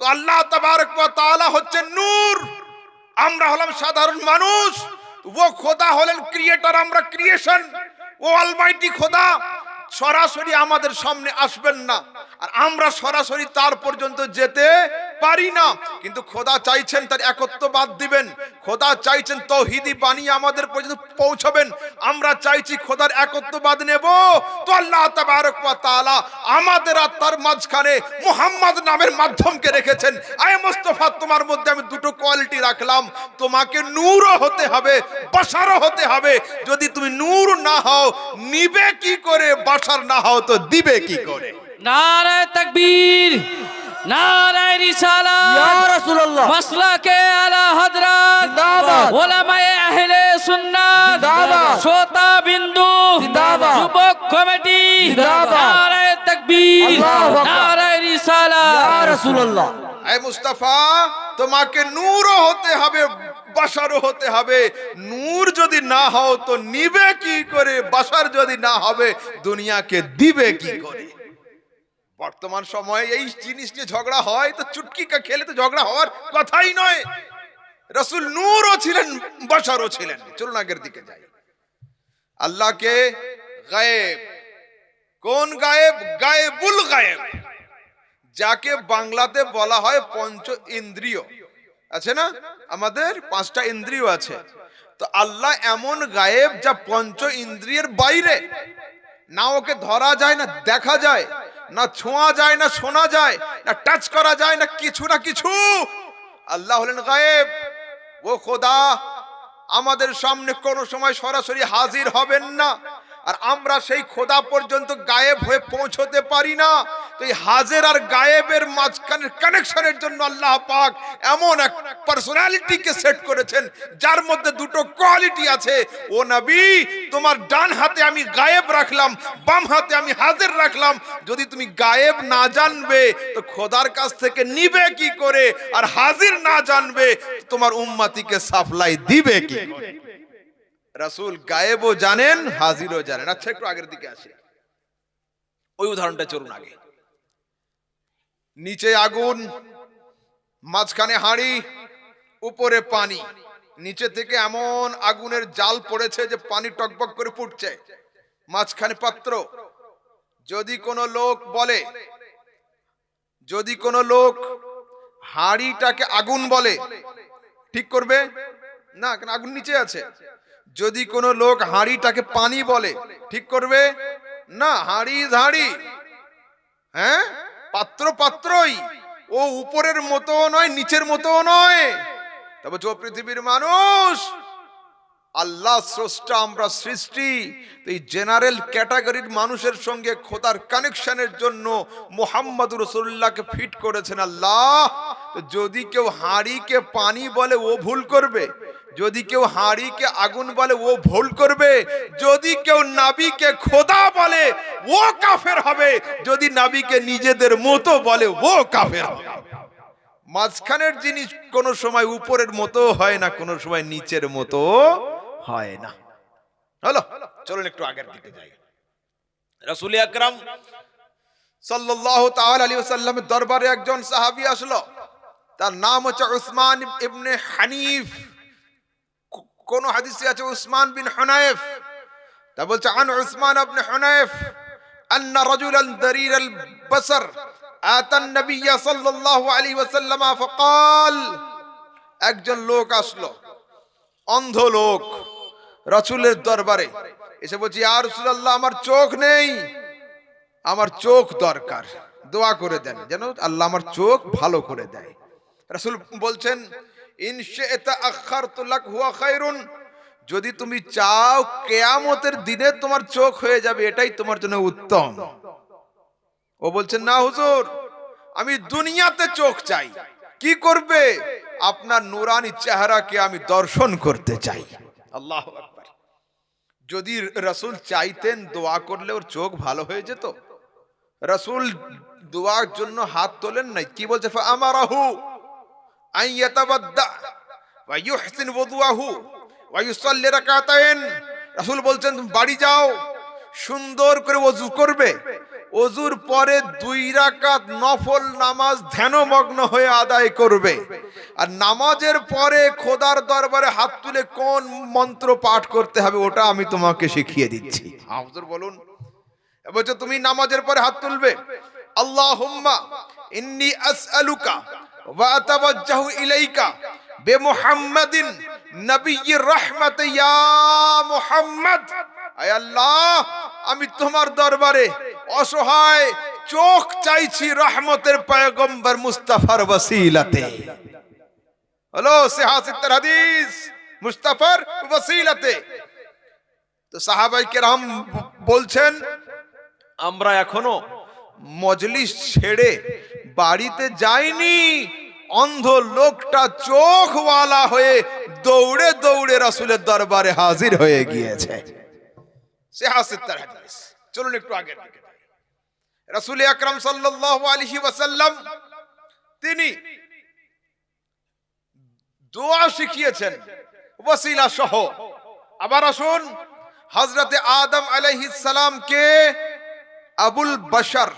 তো আল্লাহ তালা হচ্ছে নূর। আমরা হলাম সাধারণ মানুষ ও খোদা হলেন ক্রিয়েটার আমরা ক্রিয়েশন ও আলমাইটি খোদা, সরাসরি আমাদের সামনে আসবেন না। আর আমরা সরাসরি তার পর্যন্ত যেতে পারি না। কিন্তু খোদা চাইছেন তার একত্ববাদ দিবেন। খোদা চাইছেন তৌহিদি বাণী আমাদের পর্যন্ত পৌঁছবেন। আমরা চাইছি খোদার একত্ববাদ নেব। তো আল্লাহ তাআলা আমাদের আর তার মাঝখানে মুহাম্মদ নামের মাধ্যমকে রেখেছেন। আয় মোস্তফা, তোমার মধ্যে আমি দুটো কোয়ালিটি রাখলাম। তোমাকে নূরও হতে হবে, বাশারও হতে হবে। যদি তুমি নূর না হও, নিবে কি করে? বাসার না হও তো দিবে কি করে? নারায় তকবীর নারায় ইয়া রিসালাত রাসূলুল্লাহ মাসলাকে আলা হযরত জিন্দাবাদ। ওলামায়ে আহলে সুন্নাত জিন্দাবাদ। শ্রোতা বিন্দু জিন্দাবাদ। যুবক কমিটি জিন্দাবাদ। নারায় তকবীর আল্লাহু আকবার। নারায় ইয়া রিসালাত রাসূলুল্লাহ আয় মুস্তাফা তোমাকে নূরও হতে হবে বাসারও হতে হবে নূর যদি না হও তো নিবে কি করে বাসার যদি না হবে দুনিয়াকে দিবে কি করে বর্তমান সময়ে এই জিনিস নিয়ে ঝগড়া হয়, তো চুটকি খেলে তো ঝগড়া হওয়ার কথাই নয়। রসুল নূরও ছিলেন, বাসারও ছিলেন। চলুন আগের দিকে যাই। আল্লাহকে গায়েব। কোন গায়েব? গায়েবুল গায়েব। যাকে বাংলাতে বলা হয় পঞ্চ ইন্দ্রিয়। আছে না? আমাদের পাঁচটা ইন্দ্রিয় আছে। তো আল্লাহ এমন গায়েব যা পঞ্চ ইন্দ্রিয়ের বাইরে। না ওকে ধরা যায় না, দেখা যায়। না ছোঁয়া যায়, না শোনা যায়, না টাচ করা যায়, না কিছু না কিছু। আল্লাহ হলেন গায়েব। ও খোদা, আমাদের সামনে কোনো সময় সরাসরি হাজির হবেন না। আর আমরা সেই খোদা পর্যন্ত গায়েব হয়ে পৌঁছতে পারি না। তো এই হাজের আর গায়েবের মাঝখানের কানেকশনের জন্য আল্লাহ পাক এমন এক পার্সোনালিটিকে সেট করেছেন, যার মধ্যে দুটো কোয়ালিটি আছে। ও নবী, তোমার ডান হাতে আমি গায়েব রাখলাম, বাম হাতে আমি হাজের রাখলাম। যদি তুমি গায়েব না জানবে, তো খোদার কাছ থেকে নিবে কি করে? আর হাজির না জানবে তোমার উম্মাতিকে সাপ্লাই দিবে কি করে? রাসূল গায়েবও জানেন, হাজিরও জানেন। আচ্ছা একটু আগের দিকে আসি। ওই উদাহরণটা চলুন আগে। নিচে আগুন, মাঝখানে হাঁড়ি, উপরে পানি। নিচে থেকে এমন আগুনের জাল পড়েছে যে পানি টকবক করে ফুটছে। মাঝখানে পাত্র। যদি কোনো লোক বলে, যদি কোনো লোক হাঁড়িটাকে আগুন বলে, ঠিক করবে? না, কেন আগুন নিচে আছে? যদি কোনো লোক হাঁড়িটাকে পানি বলে, ঠিক করবে? না, হাঁড়ি ঝাড়ি হ্যাঁ? পাত্র পাত্রই। ও উপরের মতো নয়, নিচের মতো নয়। তবে যে পৃথিবীর মানুষ, আল্লাহ স্রষ্টা, আমরা সৃষ্টি। এই জেনারেল ক্যাটাগরির মানুষের সঙ্গে খোদার কানেকশনের জন্য মোহাম্মদ রসুল্লাহকে ফিট করেছেন আল্লাহ। যদি কেউ হাঁড়িকে পানি বলে, ও ভুল করবে। যদি কেউ হাঁড়িকে আগুন বলে, ও ভুল করবে। যদি কেউ নাবিকে খোদা বলে, ও কাফের হবে। যদি নাবিকে নিজেদের মতো বলে, ও কাফের হবে। মাঝখানের জিনিস কোনো সময় উপরের মতো হয় না, কোনো সময় নিচের মতো হয় না। হলো, চলুন একটু আগের দিকে যাই। রাসূল আকরাম সাল্লাল্লাহু তাআলা আলাইহি ওয়াসাল্লামের দরবারে একজন সাহাবী আসলো। তার নাম হচ্ছে উসমান ইবনে হানিফ। কোন হাদিসে আছে উসমান বিন হুনাইফ তা বলছে আন উসমান ইবনে হুনাইফ أن رجلا ضرير البصر آتى النبي صلى الله عليه وسلم فقال একজন লোক আসলো অন্ধ লোক রাসূলের দরবারে এসে বলছি আর রাসূলুল্লাহ আমার চোখ নেই আমার চোখ দরকার দোয়া করে দেন যেন আল্লাহ আমার চোখ ভালো করে দেয় রাসূল বলছেন যদি তুমি চাও কেয়ামতের দিনে তোমার চোখ হয়ে যাবে, এটাই তোমার জন্য উত্তম। ও বলছেন না হুজুর, আমি দুনিয়াতে চোখ চাই। কি করবে? আপনার নুরানি চেহারাকে আমি দর্শন করতে চাই। আল্লাহ যদি রসুল চাইতেন দোয়া করলে ওর চোখ ভালো হয়ে যেত। রসুল দোয়ার জন্য হাত তোলেন নাই। কি বলছে? আমারাহু আন ইয়াতাবাদ্দা ওয়া ইউহসিন ওযুআহু ওয়া ইউসাল্লি রাকাতাইন। রাসূল বলছেন তুমি বাড়ি যাও সুন্দর করে ওযু করবে। অজুর পরে দুই রাকাত নফল নামাজ ধ্যানমগ্ন হয়ে আদায় করবে। আর নামাজের পরে খোদার দরবারে হাত তুলে কোন মন্ত্র পাঠ করতে হবে ওটা আমি তোমাকে শিখিয়ে দিচ্ছি। হ্যাঁ, হুজুর বলুন। বলছে তুমি নামাজের পরে হাত তুলবে। আল্লাহুম্মা ইন্নি আসআলুকা আতাওয়াজ্জাহু ইলাইকা বিমুহাম্মাদিন নবিয়্যির রাহমাত, ইয়া মুহাম্মদ। আয় আল্লাহ, আমি তোমার দরবারে অসহায় চোখ চাইছি রহমতের পয়গম্বর মুস্তাফার ওসিলাতে হলো সিহাসিত্তার হাদিস, মুস্তাফার ওসিলাতে তো সাহাবাই কেরাম বলছেন, আমরা এখনও মজলিস ছেড়ে বাড়িতে যাইনি অন্ধ লোকটা চোখওয়ালা হয়ে দৌড়ে দৌড়ে রাসূলের দরবারে হাজির হয়ে গিয়েছে। সে হাসিত্তার হাদিস। চলুন একটু দিকে রাসূল আকরাম সাল্লাল্লাহু ওয়াসাল্লাম, তিনি দোয়া শিখিয়েছেন, ওয়াসিলা সহ। আবার আসুন, হযরতে আদম আলাইহিস সালামকে আবুল Bashar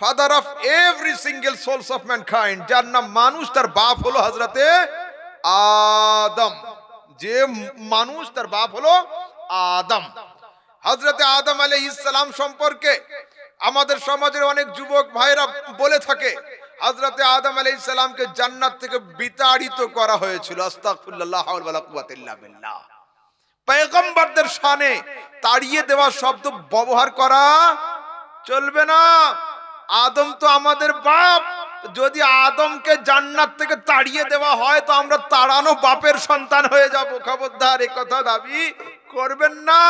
father of every single souls of mankind যার নাম মানুষ, তার বাপ হলো হযরতে আদম। যে মানুষ, তার বাপ হলো আদম। হযরতে আদম আলাইহিস সালাম সম্পর্কে আমাদের সমাজের অনেক যুবক ভাইরা বলে থাকে, হযরতে আদম আলাইহিস সালামকে জান্নাত থেকে বিতাড়িত করা হয়েছিল। পয়গম্বরদের শানে তাড়িয়ে দেওয়া শব্দ ব্যবহার করা চলবে না। আদম তো আমাদের বাপ। যদি আদমকে জান্নাত থেকে তাড়িয়ে দেওয়া হয়, তো আমরা তাড়ানো বাপের সন্তান হয়ে যাব। খবরদার কথা দাবি করবেন না।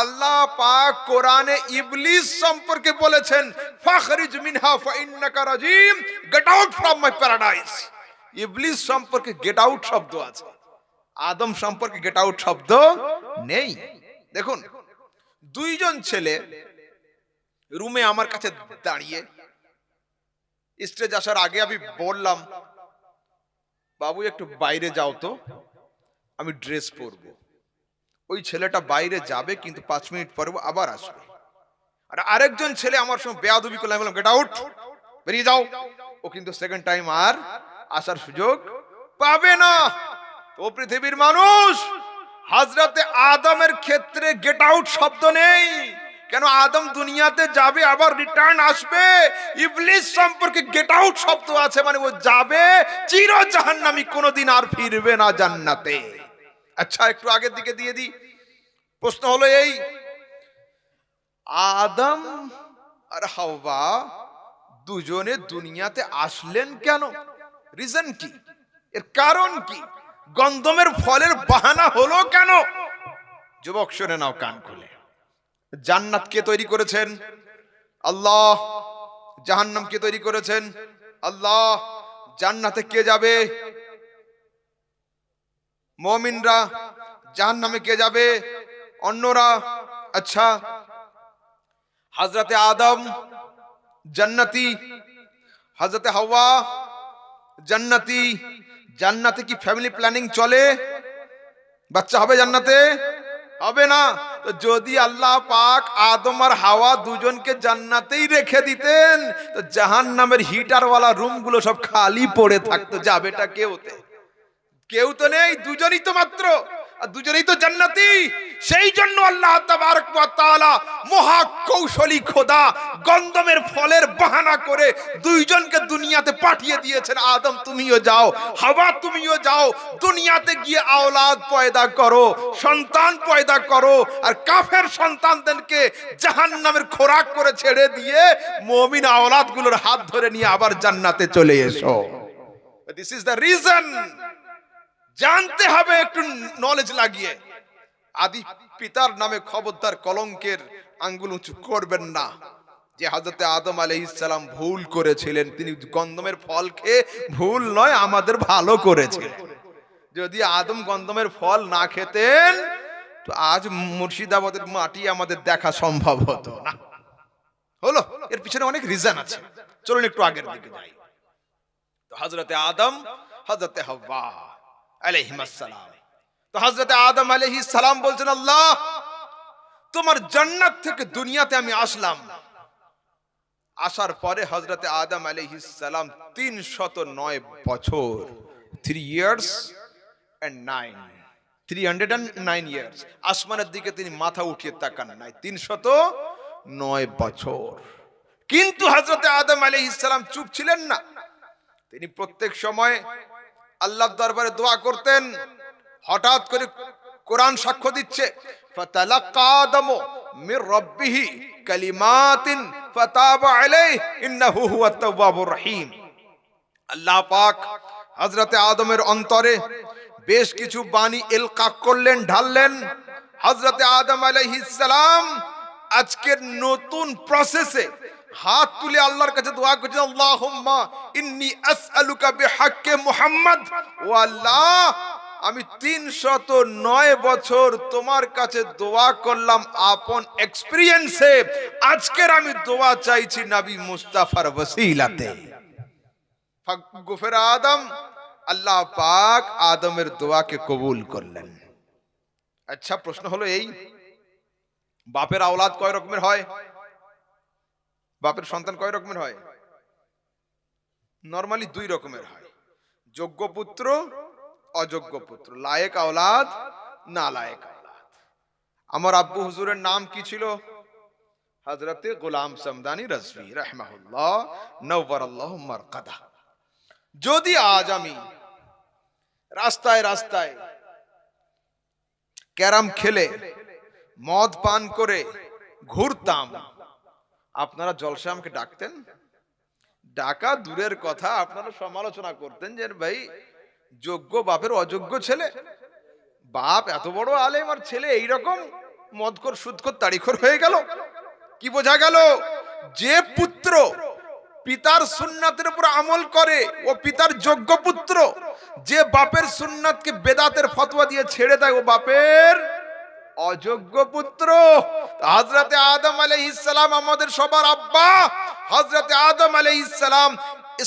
আল্লাহ পাক কোরআনে ইবলিস সম্পর্কে বলেছেন, ফাখরিজ মিনহা ফাইন্নাকা রাজিম get out from my paradise ইবলিস সম্পর্কে গেট আউট শব্দ আছে। আদম সম্পর্কে গেট আউট শব্দ নেই। দেখুন, দুইজন ছেলে রুমে আমার কাছে দাঁড়িয়ে স্টেজ আসার আগে আমি বললাম, বাবু, একটু বাইরে যাও তো, আমি ড্রেস পরবো। ওই ছেলেটা বাইরে যাবে, কিন্তু পাঁচ মিনিট পরে আবার আসবে। আর আরেকজন ছেলে আমার সঙ্গে বেয়াদবি করলে, আমি বললাম গেট আউট বেরিয়ে যাও। ও কিন্তু সেকেন্ড টাইম আর আসার সুযোগ পাবে না। ও পৃথিবীর মানুষ, হাজরাতে আদমের ক্ষেত্রে গেট আউট শব্দ নেই। কেন আদম দুনিয়াতে যাবে, আবার রিটার্ন আসবে? ইবলিস সম্পর্কে গেট আউট শব্দ আছে মানে ও যাবে চির জাহান্নামী কোনোদিন আর ফিরবে না জান্নাতে। আচ্ছা একটু আগের দিকে দিয়ে দিই। প্রশ্ন হলো এই, আদম আর হাওয়া দুজনে দুনিয়াতে আসলেন কেন? রিজন কি? এর কারণ কি? গন্ধমের ফলের বাহানা হলো কেন? যুবক, শুনে নাও কান খুলে। জান্নাত কে তৈরি করেছেন। আল্লাহ জাহান্নাম কে তৈরি করেছেন। আল্লাহ জান্নাতে কে যাবে? মমিনরা জাহান্নামে কে যাবে? অন্যরা? আচ্ছা হাজরাতে আদম জান্নাতি, হাজরাতে হাওয়া জান্নাতি। জান্নাতে কি ফ্যামিলি প্ল্যানিং চলে? বাচ্চা হবে জান্নাতে? হবে না। যদি আল্লাহ পাক আদম আর হাওয়া দুজনকে জান্নাতেই রেখে দিতেন, তো জাহান নামের হিটারওয়ালা রুমগুলো সব খালি পড়ে থাকতো, যাবেটা কেউতে। কেউ তো নেই, দুজনই তো মাত্র। আর দুজনেই তো জান্নাতি। সেই জন্য আল্লাহ তাআলা মহা কৌশলী খোদা গন্ধমের ফলের বাহানা করে দুইজনকে দুনিয়াতে পাঠিয়ে দিয়েছেন। আদম, তুমিও যাও, হাওয়া, তুমিও যাও, দুনিয়াতে গিয়ে আওলাদ পয়দা করো, সন্তান পয়দা করো, আর কাফের সন্তানদেরকে জাহান্নামের খোরাক করে ছেড়ে দিয়ে মুমিন আওলাদগুলোর হাত ধরে নিয়ে আবার জান্নাতে চলে এসো। দিস ইজ দ্য রিজন জানতে হবে, একটু নলেজ লাগিয়ে। আদি পিতার নামে খবরদার কলঙ্কের আঙ্গুল উঁচু করবেন না। যে হাজরতে আদম আলাইহিসসালাম ভুল করেছিলেন, তিনি গন্ধমের ফল খেয়ে ভুল নয়, আমাদের ভালো করেছিলেন যদি আদম গন্ধমের ফল না খেতেন, তো আজ মুর্শিদাবাদের মাটি আমাদের দেখা সম্ভব হতো না। হলো, এর পিছনে অনেক রিজন আছে। চলুন একটু আগের দিকে যাই। তো হজরতে আদম হজরতে হওয়া। আলাইহিমাসসালাম তো হজরতে আদম আলাইহিস সালাম বলছেন, আল্লাহ, তোমার জান্নাত থেকে দুনিয়াতে আমি আসলাম। আসার পরে হজরতে আদম সালাম তিন শত নয় বছর three years and nine three hundred and nine years আসমানের দিকে তিনি মাথা উঠিয়ে তাকান নাই তিন শত নয় বছর। কিন্তু হজরতে আদম সালাম চুপ ছিলেন না। তিনি প্রত্যেক সময় আল্লাহর দরবারে দোয়া করতেন। হঠাৎ করে কোরআন সাক্ষ্য দিচ্ছে মির কালিমাতিন রহিম। আল্লাহ আদমের অন্তরে বেশ কিছু বাণী ইলকা করলেন, ঢাললেন। হযরতে আদম আলাইহিস আজকের নতুন প্রসেসে হাত তুলে আল্লাহর কাছে দোয়া করছেন আল্লাহুম্মা ইন্নী আসআলুকা বিহাক্কে মুহাম্মদ। ও আল্লাহ, আমি তিনশত নয় বছর তোমার কাছে দোয়া করলাম আপন এক্সপিরিয়েন্সে আজকের আমি দোয়া চাইছি নবী মুস্তাফার ওসিলাতে গুফের আদম, আল্লাহ পাক আদমের দোয়াকে কবুল করলেন। আচ্ছা প্রশ্ন হলো এই, বাপের আওলাদ কয় রকমের হয়? বাপের সন্তান কয় রকমের হয়? নরমালি দুই রকমের হয়। যোগ্য পুত্র, অযোগ্য পুত্র। লায়েক আওলাদ, না লায়েক আওলাদ। আমার আব্বু হুজুরের নাম কি ছিল? হজরতে গোলাম সমদানি রজভি রহমাহুল্লাহ নওবর আল্লাহ মারকাদা। যদি আজ আমি রাস্তায় রাস্তায় ক্যারাম খেলে, মদ পান করে ঘুরতাম আপনারা জলসা আমাকে ডাকতেন। ডাকা দূরের কথা, আপনারা সমালোচনা করতেন যে, ভাই, যোগ্য বাপের অযোগ্য ছেলে। বাপ এত বড় আলেম আর ছেলে এই এইরকম মদকর, সুদকর তারিখর হয়ে গেল। কি বোঝা গেল? যে পুত্র পিতার সুন্নাতের উপর আমল করে, ও পিতার যোগ্য পুত্র, যে বাপের সুন্নাতকে বেদাতের ফতোয়া দিয়ে ছেড়ে দেয়, ও বাপের অযোগ্য পুত্র। হজরতে আদম আলাইহিসসালাম আমাদের সবার আব্বা। হজরতে আদম আলাইহিসসালাম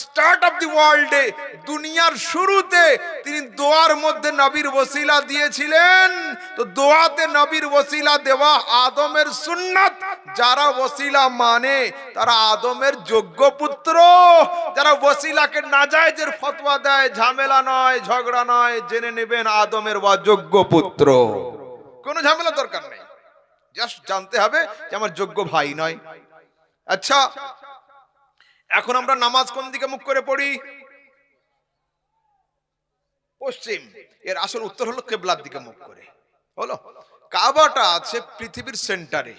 স্টার্ট অফ দি ওয়ার্ল্ডে দুনিয়ার শুরুতে তিনি দোয়ার মধ্যে নবীর ওসিলা দিয়েছিলেন। তো দোয়াতে নবীর ওসিলা দেওয়া আদমের সুন্নাত। যারা ওসিলা মানে তারা আদমের যোগ্য পুত্র। যারা ওসিলাকে নাজায়েজের ফতোয়া দেয়, ঝামেলা নয়, ঝগড়া নয়, জেনে নেবেন আদমের অযোগ্য পুত্র। কোনো ঝামেলা দরকার নেই। জাস্ট জানতে হবে যে আমার যোগ্য ভাই নয়। আচ্ছা এখন আমরা নামাজ কোন দিকে মুখ করে পড়ি? পশ্চিম। এর আসল উত্তর হলো কেবলার দিকে মুখ করে। হলো? কাবাটা আছে পৃথিবীর সেন্টারে।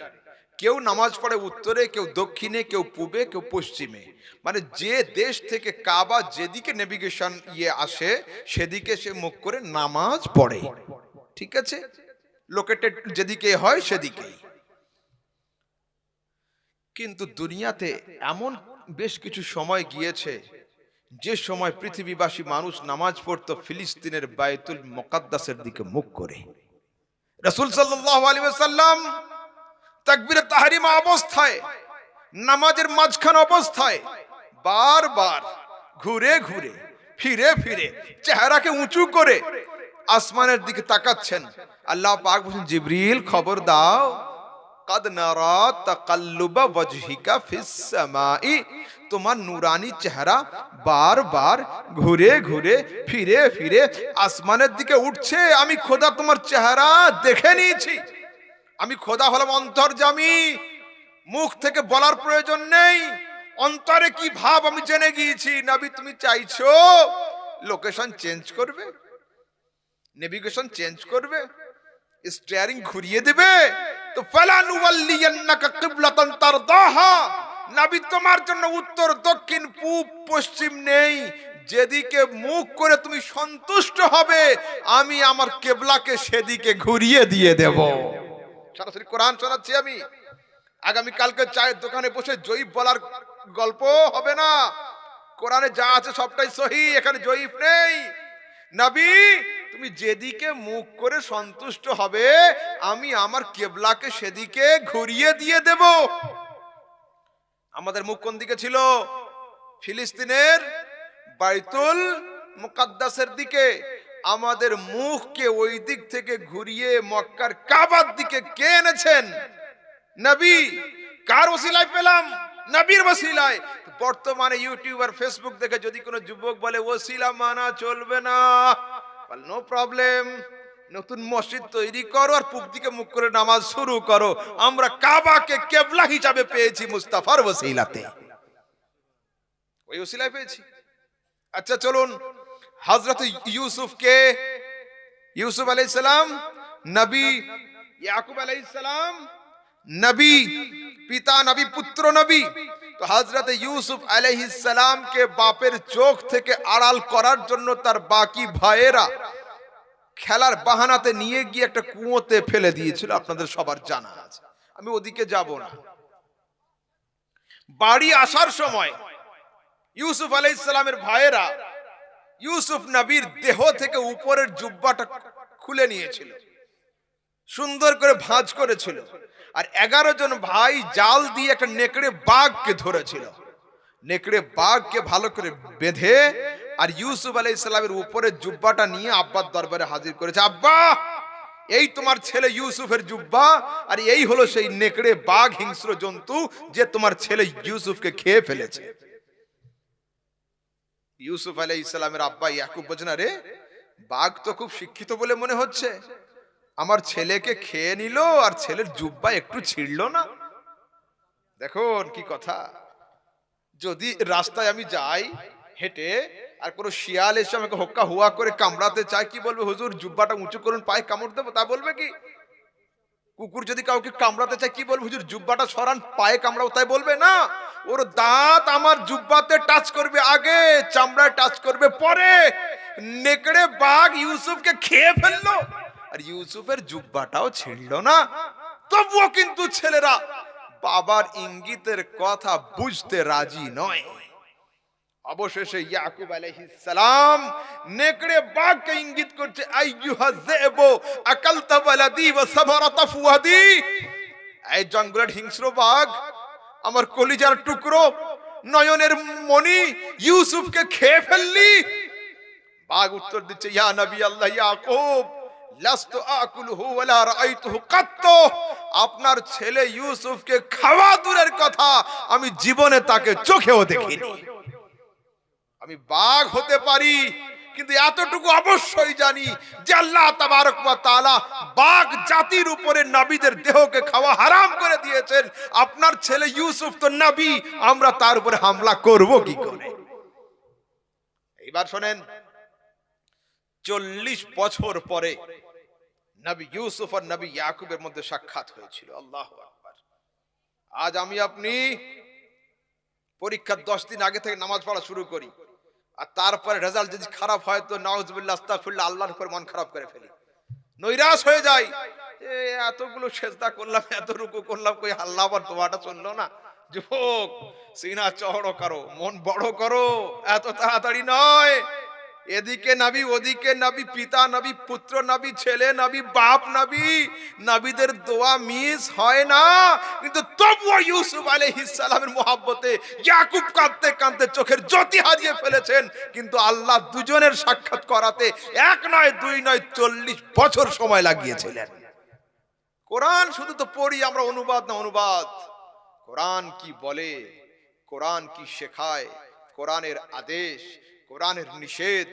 কেউ নামাজ পড়ে উত্তরে, কেউ দক্ষিণে, কেউ পূবে, কেউ পশ্চিমে। মানে যে দেশ থেকে কাবা যেদিকে নেভিগেশন ইয়ে আসে, সেদিকে সে মুখ করে নামাজ পড়ে। ঠিক আছে? লোকেটেড যেদিকে হয় সেদিকেই। কিন্তু দুনিয়াতে এমন বেশ কিছু সময় গিয়েছে, যে সময় পৃথিবীবাসী মানুষ নামাজ পড়তো ফিলিস্তিনের বায়তুল মোকাদ্দাসের দিকে মুখ করে। রসুল সাল্লাল্লাহু আলাইহি ওয়াসাল্লাম তাকবীরে তাহরিমা অবস্থায়, নামাজের মাঝখান অবস্থায় বারবার ঘুরে ঘুরে, ফিরে ফিরে, চেহারাকে উঁচু করে আসমানের দিকে তাকাচ্ছেন। আল্লাহ পাক বলছেন, জিবরিল, খবর দাও। কাদ নারা তাকাল্লুবা ফিস সামাই। তোমার নুরানি চেহারা বারবার ঘুরে ঘুরে ফিরে ফিরে আসমানের দিকে উঠছে। আমি খোদা তোমার চেহারা দেখে নিয়েছি। আমি খোদা হলাম অন্তর্জামী। মুখ থেকে বলার প্রয়োজন নেই। অন্তরে কি ভাব আমি জেনে গিয়েছি? নবী, তুমি চাইছো? লোকেশন চেঞ্জ করবে? নেভিগেশন চেঞ্জ করবে স্টিয়ারিং ঘুরিয়ে দেবে। তো নবী, তোমার জন্য উত্তর, দক্ষিণ, পূব, পশ্চিম নেই। যেদিকে মুখ করে তুমি সন্তুষ্ট হবে, আমি আমার কেবলাকে সেদিকে ঘুরিয়ে দিয়ে দেব। সরাসরি কোরআন শোনাচ্ছি আমি। আগামী কালকে চায়ের দোকানে বসে জয়ীফ বলার গল্প হবে না। কোরআনে যা আছে সবটাই সহি, এখানে জয়ীফ নেই। নবী তুমি যেদিকে মুখ করে সন্তুষ্ট হবে, আমি আমার কেবলাকে সেদিকে ঘুরিয়ে দিয়ে দেব। আমাদের মুখ কোন দিকে ছিল? ফিলিস্তিনের বাইতুল মুকাদ্দাসের দিকে। আমাদের মুখকে ওই দিক থেকে ঘুরিয়ে মক্কার কাবার দিকে কে এনেছেন? নবী। কার ওসিলায় পেলাম? নবীর ওসিলায়। বর্তমানে ইউটিউব আর ফেসবুক দেখে যদি কোনো যুবক বলে, ওসিলা মানা চলবে না। No problem. নতুন মসজিদ তৈরি করো আর পুক দিকে মুখ করে নামাজ শুরু করো। আমরা কাবাকে কেবলা হিসাবে পেয়েছি মুস্তাফার ওসিলাতে। ওই ওসিলায় পেয়েছি। আচ্ছা চলুন। হজরত ইউসুফকে, ইউসুফ আলাইসালাম নবী ইয়াকুব আলাইসালাম নবী, পিতা, নবী, পুত্র, নবী তো হজরত ইউসুফ আলাইহিসসালামকে বাপের চোখ থেকে আড়াল করার জন্য তার বাকি ভাইয়েরা খেলার বাহানাতে নিয়ে গিয়ে একটা কুয়োতে ফেলে দিয়েছিল, আপনাদের সবার জানা আছে। আমি ওদিকে যাব না। বাড়ি আসার সময় ইউসুফ আলাইহিসসালামের ভাইয়েরা ইউসুফ নবীর দেহ থেকে উপরের জুব্বাটা খুলে নিয়েছিল, সুন্দর করে ভাঁজ করেছিল। আর এগারো জন ভাই জাল দিয়ে একটা নেকড়ে বাঘকে ধরেছিল। নেকড়ে বাঘকে ভালো করে বেঁধে আর ইউসুফ আলাই ইসলামের উপরে জুব্বাটা নিয়ে আব্বার দরবারে হাজির করেছে। আব্বা, এই তোমার ছেলে ইউসুফের জুব্বা আর এই হলো সেই নেকড়ে বাঘ হিংস্র জন্তু যে তোমার ছেলে ইউসুফকে খেয়ে ফেলেছে। ইউসুফ আলাই ইসলামের আব্বা ইয়াকুব বলছেন, আরে, বাঘ তো খুব শিক্ষিত বলে মনে হচ্ছে। আমার ছেলেকে খেয়ে নিল আর ছেলের জুব্বা একটু ছিঁড়ল না। দেখুন কি কথা। যদি রাস্তায় আমি যাই হেঁটে আর কোনো শিয়াল এসে আমাকে হক্কা হুয়া করে কামড়াতে চায়, কি বলবে? হুজুর, জুব্বাটা উঁচু করুন, পায়ে কামড় দেবো, তা বলবে কি? কুকুর যদি কাউকে কামড়াতে চায়, কি বলবে? হুজুর, জুব্বাটা সরান, পায়ে কামড়াও, তাই বলবে না? ওর দাঁত আমার জুব্বাতে টাচ করবে আগে, চামড়ায় টাচ করবে পরে। নেকড়ে বাঘ ইউসুফকে খেয়ে ফেলল। আর ইউসুফের জুব্বাটাও ছিঁড়লো না। তবুও কিন্তু ছেলেরা বাবার ইঙ্গিতের কথা বুঝতে রাজি নয়। অবশেষে ইয়াকুব আলাইহিস সালাম নেকড়ে বাঘকে ইঙ্গিত করছে, আইয়ুহা যিবু আকালতা ওয়ালাদি ওয়া সাবারাতা ফুয়াদি এই জঙ্গলের হিংস্র বাঘ, আমার কলিজার টুকরো, নয়নের মণি, ইউসুফকে খেয়ে ফেললি? বাঘ উত্তর দিচ্ছে, ইয়া নবী আল্লাহ, ইয়াকুব আপনার ছেলে ইউসুফকে খাওয়া দূরের কথা আমি জীবনে তাকে চোখেও দেখিনি। আমি বাঘ হতে পারি, কিন্তু এতটুকু অবশ্যই জানি যে আল্লাহ তাআলা বাঘ জাতির উপরে নবীদের দেহকে খাওয়া হারাম করে দিয়েছেন। আপনার ছেলে ইউসুফ তো নবী, আমরা তার উপরে হামলা করব কি করে? এইবার শোনেন, চল্লিশ বছর পরে নবী ইউসুফ আর নবী ইয়াকুবের মধ্যে সাক্ষাৎ হয়েছিল। আল্লাহ আকবার। আজ আমি আপনি পরীক্ষার দশ দিন আগে থেকে নামাজ পড়া শুরু করি, আর তারপরে রেজাল্ট যদি খারাপ হয় তো আস্তাগফিরুল্লাহ, আল্লাহর উপর মন খারাপ করে ফেলি। নৈরাশ হয়ে যায় এতগুলো সেজদা করলাম, এত রুকু করলাম, কই আল্লাহ আবার দোয়াটা শুনলো না? যুবক, সিনা চড়ো করো, মন বড় করো, এত তাড়াতাড়ি নয়। এদিকে নাবি, ওদিকে নাবি, পিতা নাবি, পুত্র নাবি, ছেলে নাবি, বাপ নাবি, নাবিদের দোয়া মিস হয় না। কিন্তু তবুও ইউসুফ আলাইহিস সালামের মোহাব্বতে ইয়াকুব কাঁদতে কাঁদতে চোখের জ্যোতি হারিয়ে ফেলেছেন। কিন্তু আল্লাহ দুজনের সাক্ষাৎ করাতে এক নয়, দুই নয়, চল্লিশ বছর সময় লাগিয়েছিলেন। কোরআন শুধু তো পড়ি, আমরা অনুবাদ না অনুবাদ। কোরআন কি বলে? কোরআন কি শেখায়? কোরআনের আদেশ কোরআনের নিষেধ,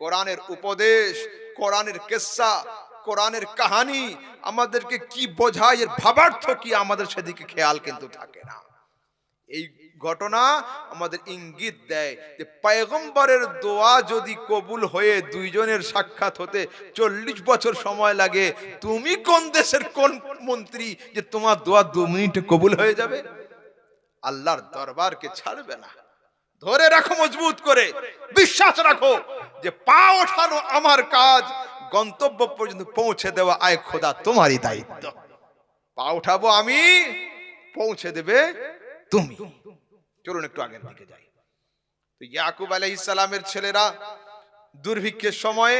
কোরআনের উপদেশ, কোরআনের কেসা, কোরআনের কাহানি, আমাদেরকে কি বোঝায়, এর ভাবার্থ কি আমাদের সেদিকে খেয়াল কিন্তু থাকে না। এই ঘটনা আমাদের ইঙ্গিত দেয় যে পায়গম্বরের দোয়া যদি কবুল হয়ে দুইজনের সাক্ষাৎ হতে চল্লিশ বছর সময় লাগে, তুমি কোন দেশের কোন মন্ত্রী যে তোমার দোয়া দু মিনিটে কবুল হয়ে যাবে? আল্লাহর দরবারকে ছাড়বে না। ধরে রাখো মজবুত করে। বিশ্বাস রাখো যে পা ওঠানো আমার কাজ, গন্তব্য পর্যন্ত পৌঁছে দেওয়া আয় খোদা তোমারই দায়িত্ব। পা উঠাবো আমি, পৌঁছে দেবে তুমি। চলুন একটু আগের দিকে যাই। তো ইয়াকুব আলাইহিস সালামের ছেলেরা দুর্ভিক্ষের সময়ে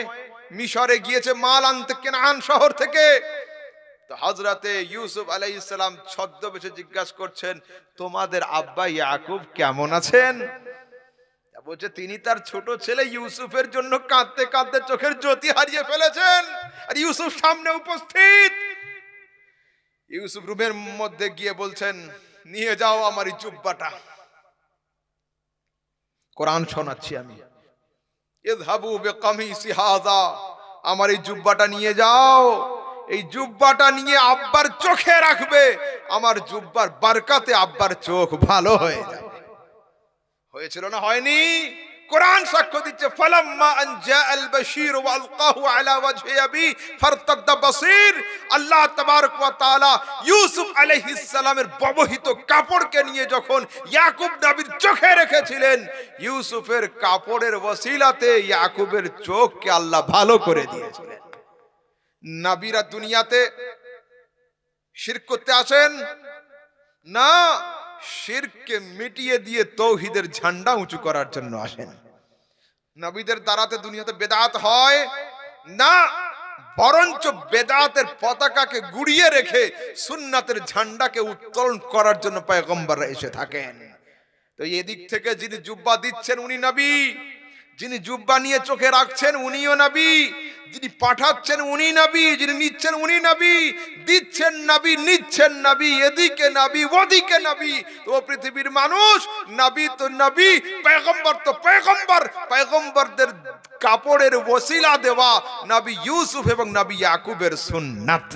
মিশরে গিয়েছে মাল আনতে কেনান শহর থেকে। তো হজরতে ইউসুফ আলাইহিস সালাম ছদ্মবেশে জিজ্ঞাসা করছেন, তোমাদের আব্বা ইয়াকুব কেমন আছেন? বলছে, তিনি তার ছোট ছেলে ইউসুফের জন্য কাঁদতে কাঁদতে চোখের জ্যোতি হারিয়ে ফেলেছেন। আর ইউসুফ সামনে উপস্থিত। ইউসুফ রুমের মধ্যে গিয়ে বলছেন, নিয়ে যাও আমার এই জুব্বাটা। কোরআন শোনাচ্ছি আমি। ইযহাবু বিকামিসি হাযা। আমার এই জুব্বাটা নিয়ে যাও। এই জুব্বাটা নিয়ে আব্বার চোখে রাখবে। আমার জুব্বার বারকাতে আব্বার চোখ ভালো হয়ে যাবে। হয়েছিল না, হয়নি। কোরআন সাক্ষ্য দিচ্ছে, ফালাম্মা আন জাআল বাশীর ওয়া আলকাহু আলা ওয়াজহি আবি ফারতাদ্দা বাসীর। আল্লাহ তাবারক ওয়া তাআলা ইউসুফ আলাইহিস সালামের ব্যবহৃত কাপড়কে নিয়ে যখন ইয়াকুব নবীর চোখে রেখেছিলেন, ইউসুফের কাপড়ের ওসিলাতে ইয়াকুবের চোখকে আল্লাহ ভালো করে দিয়েছিলেন। নাবিরা দুনিয়াতে শিরক করতে আসেন? না। শিরকে মিটিয়ে দিয়ে তৌহিদের ঝান্ডা উঁচু করার জন্য আসেন। নবীদের দ্বারাতে দুনিয়াতে বেদাত হয় না, বরঞ্চ বেদাতের পতাকাকে গুড়িয়ে রেখে সুন্নাতের ঝান্ডাকে উত্তোলন করার জন্য পায়গম্বররা এসে থাকেন। তো এদিক থেকে যিনি জুব্বা দিচ্ছেন, উনি নবী। যিনি জুব্বা নিয়ে চোখে রাখছেন উনিও নবী, যিনি পাঠাচ্ছেন উনি নবী, যিনি নিচ্ছেন উনি নবী, দিচ্ছেন নবী, নিচ্ছেন নবী, এদিকে নবী, ওদিকে নবী। তো পৃথিবীর মানুষ নবী তো নবী পেগম্বর তো পেগম্বর পেগম্বরদের কাপড়ের ওসিলা দেওয়া নবী ইউসুফ এবং নবী ইয়াকুবের সুন্নাত।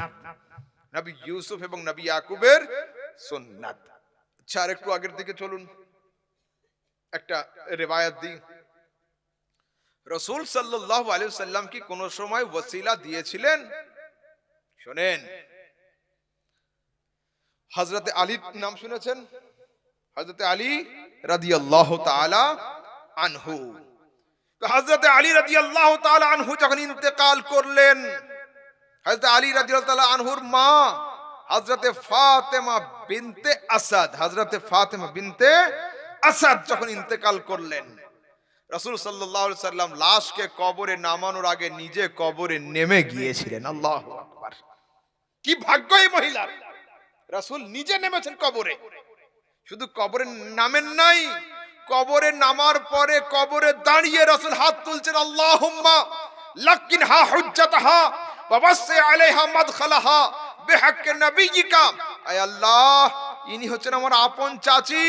নবী ইউসুফ এবং নবী ইয়াকুবের সুন্নাত। আচ্ছা আর একটু আগের দিকে চলুন। একটা রেবায়াত দিই। রসুল সাল্লাহ আলী সাল্লাম কি কোন সময় ওসিলা দিয়েছিলেন? শোনেন। হজরতে আলীর নাম শুনেছেন? হজরতে আলী রাদি আল্লাহ আনহু। হজরতে আলী রাদি আল্লাহ আনহু যখন ইন্তেকাল করলেন হজরত আলী আল্লাহ আনহুর মা হজরতে ফাতেমা বিনতে আসাদ হজরতে ফাতেমা বিনতে আসাদ যখন ইন্তেকাল করলেন রসুল সাল্লাহ সাল্লাম লাশকে কবরে নামানোর আগে নিজে কবরে নেমে গিয়েছিলেন। আল্লাহ কি ভাগ্য এই মহিলার রসুল নিজে নেমেছেন কবরে। শুধু কবরে নামেন নাই, কবরে নামার পরে কবরে দাঁড়িয়ে রসুল হাত তুলছেন আল্লাহ লাকিন হা হুজ্জাতাহা ওয়াবাসসি আলাইহা মাদখালাহা বিহাক্কি নবিয়িকা। আয় আল্লাহ, ইনি হচ্ছেন আমার আপন চাচি।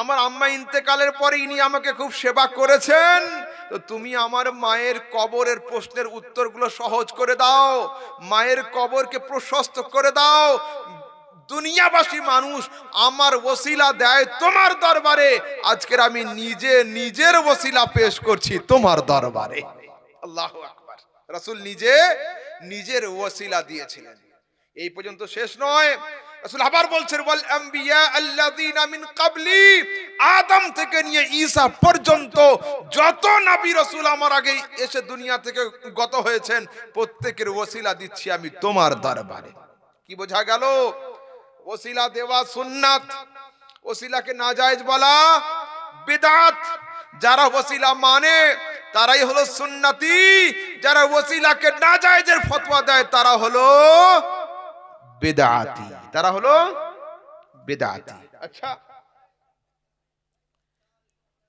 আমার আম্মা ইন্তেকালের পরে ইনি আমাকে খুব সেবা করেছেন। তো তুমি আমার মায়ের কবরের প্রশ্নের উত্তরগুলো সহজ করে দাও, মায়ের কবরকে প্রশস্ত করে দাও। দুনিয়াবাসী মানুষ আমার ওসিলা দেয় তোমার দরবারে, আজকের আমি নিজে নিজের ওসিলা পেশ করছি তোমার দরবারে। আল্লাহ রাসূল নিজে নিজের ওসিলা দিয়েছিলেন। এই পর্যন্ত শেষ নয়। রাসূল আবার বলছেন, ওয়াল আম্বিয়া আল্লাযীনা মিন ক্বাবলি আদম থেকে নিয়ে ঈসা পর্যন্ত যত নবী রাসূল আমার আগে এসে দুনিয়া থেকে গত হয়েছেন, প্রত্যেকের ওসিলা দিচ্ছি আমি তোমার দরবারে। কি বোঝা গেল? ওসিলা দেওয়া সুন্নাত, ওসিলাকে নাজায়েজ বলা বিদাত। যারা ওসিলা মানে তারাই হলো সুন্নাতি। যারা ওসিলাকে নাজায়েজের ফতোয়া দেয়, তারা হলো বেদাতি। তারা হলো বেদাতি। আচ্ছা।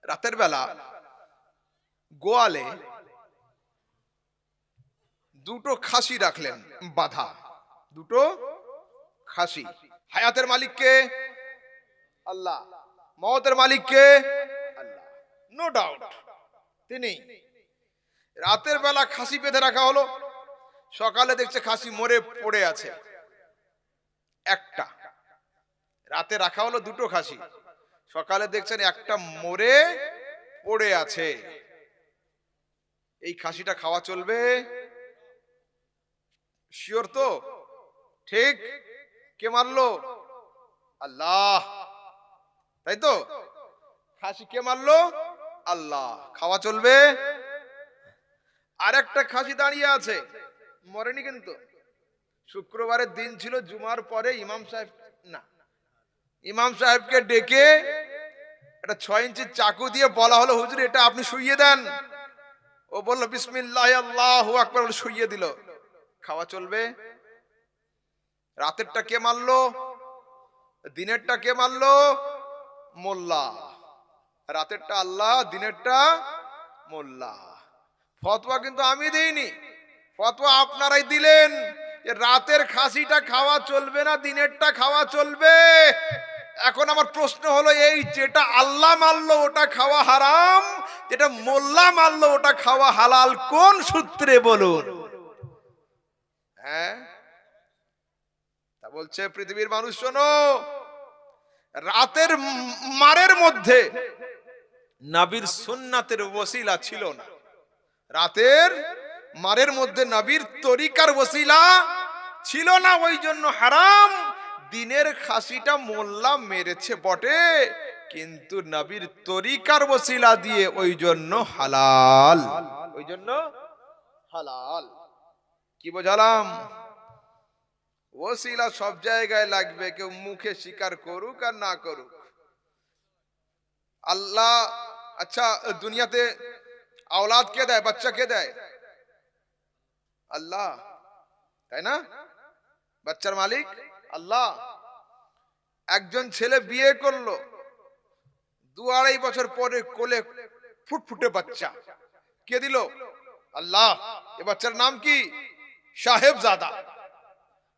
রাতের বেলা গোয়ালে দুটো খাসি রাখলেন বাধা। দুটো খাসি। হায়াতের মালিককে, আল্লাহ মওতের মালিককে, আল্লাহ। নো ডাউট তিনি রাতের বেলা খাসি বেঁধে রাখা হলো। সকালে দেখছে খাসি মরে পড়ে আছে। একটা। রাতে রাখা হলো দুটো খাসি। সকালে দেখছেন একটা মরে পড়ে আছে। এই খাসিটা খাওয়া চলবে? শিওর তো? ঠিক? কে মারলো? আল্লাহ। তাই তো? খাসি কে মারলো? আল্লাহ। খাওয়া চলবে? আর একটা খাসি দাঁড়িয়ে আছে। মরেনি কিন্তু। শুক্রবারের দিন ছিল, জুমার পরে ইমাম সাহেব না। ইমাম সাহেবকে ডেকে একটা ছয় ইঞ্চি চাকু দিয়ে বলা হলো, হুজুর, এটা আপনি শুইয়ে দেন। ও বলল, বিসমিল্লাহ, আল্লাহ আকবার শুইয়ে দিল। খাওয়া চলবে। রাতেরটা কে মারলো? দিনেরটা কে মারলো? মোল্লা। রাতেরটা আল্লাহ, দিনেরটা মোল্লা। ফতোয়া কিন্তু আমি দেইনি। ফতোয়া আপনারাই দিলেন। রাতের খাসিটা খাওয়া চলবে না, দিনেরটা খাওয়া চলবে। এখন আমার প্রশ্ন হলো, এই যেটা আল্লাহ মারলো ওটা খাওয়া হারাম, যেটা মোল্লা মারলো ওটা খাওয়া হালাল, কোন সূত্রে বলুন? হ্যাঁ? তা বলছে পৃথিবীর মানুষ, শোনো, রাতের মারের মধ্যে নাবির সুন্নাতের ওসিলা ছিল না। রাতের মারের মধ্যে নবীর তরিকার ওসিলা ছিল না, ওই জন্য হারাম। দিনের খাসিটা মোল্লা মেরেছে বটে, কিন্তু নবীর তরিকার ওসিলা দিয়ে ওই জন্য হালাল। ওই জন্য হালাল। কি বোঝালাম? ওসিলা সব জায়গায় লাগবে, কেউ মুখে স্বীকার করুক আর না করুক। আল্লাহ আচ্ছা দুনিয়াতে আওলাদ কে দেয়, বাচ্চা কে দেয়? আল্লাহ, তাই না? বাচ্চার মালিক, আল্লাহ। একজন ছেলে বিয়ে করল, দু আড়াই বছর পরে কোলে ফুটফুটে বাচ্চা। কে দিল? আল্লাহ। এ বাচ্চার নাম কি? সাহেব জাদা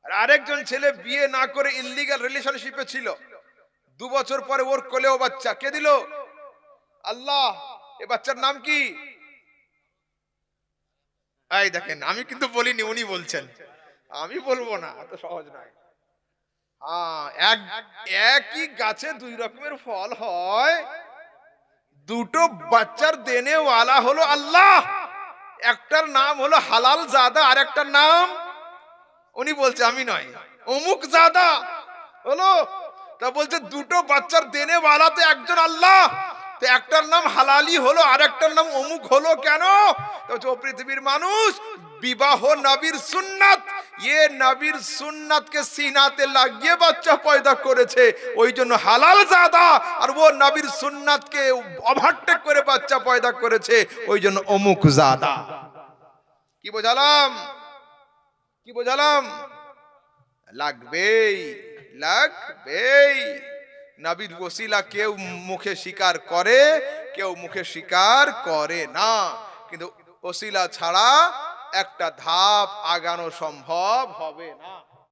আর আরেকজন ছেলে বিয়ে না করে ইল্লিগাল রিলেশনশিপে ছিল, দু বছর পরে ওর কোলেও বাচ্চা। কে দিল? আল্লাহ। এ বাচ্চার নাম কি? এই দেখেন, আমি কিন্তু বলিনি, উনি বলছেন। আমি বলব না, এত সহজ নয়। হ্যাঁ এক, একই গাছে দুই রকমের ফল হয়। দুটো বাচ্চার দেনেওয়ালা হলো আল্লাহ। একটার নাম হলো হালাল জাদা আর একটার নাম উনি বলছে, আমি নয়। অমুক জাদা হলো, তা বলছে, দুটো বাচ্চার দেনে বালাতে একজন আল্লাহ। তো একটার নাম হালালি হলো আর একটার নাম অমুক হলো কেন? তো পৃথিবীর মানুষ, বিবাহ নবীর সুন্নাত। ইয়ে নবীর সুন্নাতকে সিনাতে লাগিয়ে বাচ্চা পয়দা করেছে ওই জন্য হালাল জাদা। আর ও নবীর সুন্নাতকে ওভারটেক করে বাচ্চা পয়দা করেছে ওই জন্য অমুক জাদা। কি বোঝালাম? কি বোঝালাম? লাগবেই লাগবেই। নবীর ওসিলা কেউ মুখে স্বীকার করে, কেউ মুখে স্বীকার করে না। কিন্তু ওসিলা ছাড়া একটা ধাপ আগানো সম্ভব হবে না।